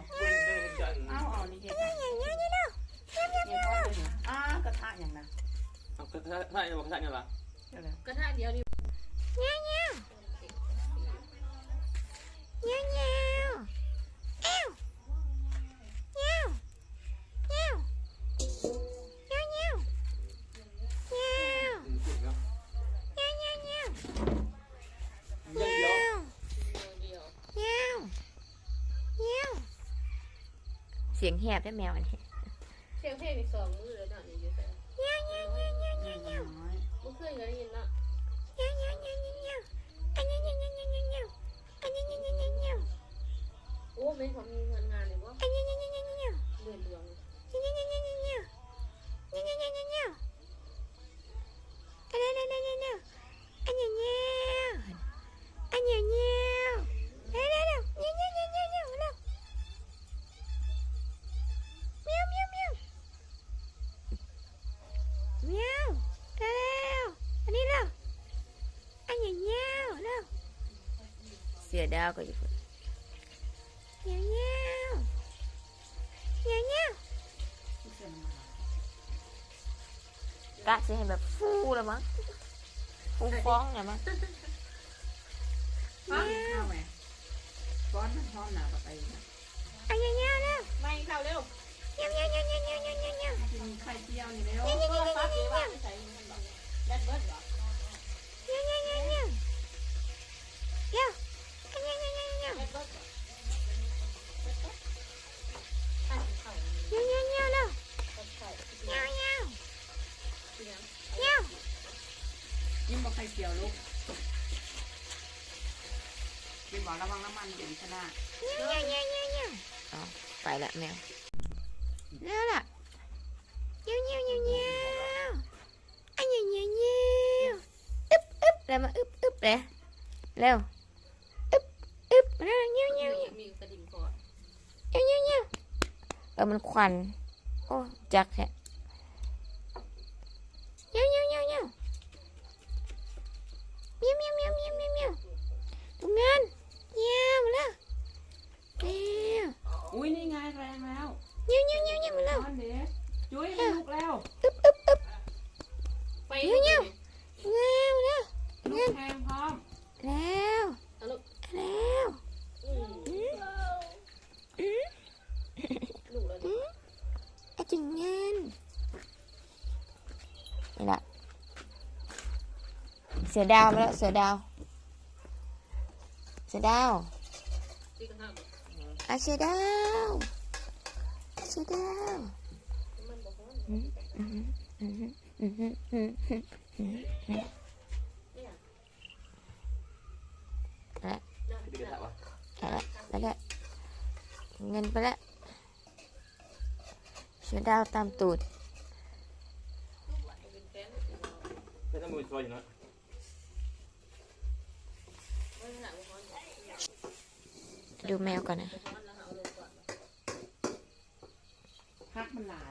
กที่มันจะมีบ่แม่นบ่คนเดินจันเอาเอานี่เฮ็ดให้เฮ็ดให้เลยอ่ากระทะอย่างนั้นเอากระทะถ้าเอากระทะเนี่ยล่ะเดี๋ยวนะกระทะเดียวนี่เเสียงแหบได้แมวอันนี้เสียงเพลงอีกสองมือแล้วเนาะนี่อยู่แต่น้อยเมื่อคืนก็ได้ยินเนาะโอ้เป็นของมีเงินงานเลยว่าเดือนหลวงเสือ ดาวก็อยู่ที่เสียน้ำมันกะจะให้แบบฟูแล้วมั้งฟูฟ้องเนี่ยมั้งฟังเข้าไหมฟ้อนมันพร้อมหนาต่อไปนะไม่เข้าเร็วกินไข่เจียวนี่แล้ว กินบ่ไข่เจียวลูกกินบ่ระวังน้ำมันเดี๋ยวชนะไปละแมวแล้วล่ะเงี้ยวเงี้ยวเงี้ยวเงี้ยวอันเงี้ยวเงี้ยวเงี้ยวอึ๊บอึ๊บแล้วมาอึ๊บอึ๊บเลยเร็วอึ๊บอึ๊บแล้วเงี้ยวเงี้ยวเงี้ยวมีกระดิ่งก่อนเงี้ยวเงี้ยวเงี้ยวเออมันควันโอ้จักแฮะเงี้ยวเงี้ยวเงี้ยวเงี้ยวเมียวเมียวเมียวเมียวเมียวเมียวตรงนั้นเงี้ยวมาแล้วเร็ว อุ้ยนี่ไง แรงแล้วเงี้ยวเงี้ยวเงี้ยวเงี้ยวมาแล้วฟ้อนเด็กจุ้ยให้ลูกแล้วไปเงี้ยวเงี้ยวเงี้ยวแล้วลูกแทงพร้อมแล้วเอาลูกแล้วอืมอืมอืมลูกแล้วอืมไอ้จุนเงินนี่ละเสือดาวมาแล้วเสือดาวเสือดาวตีกันห้ามอะเสือดาวเสือดาว มันบอกว่าอืมอืมอืมอืมอืมอืมอืมเนี่ยที่กระทะวะเอาละไปละเงินไปละเสือดาวตามตูดดูแมวก่อนนะ เขาแล้วหาเลยก่อน พักมันหลาย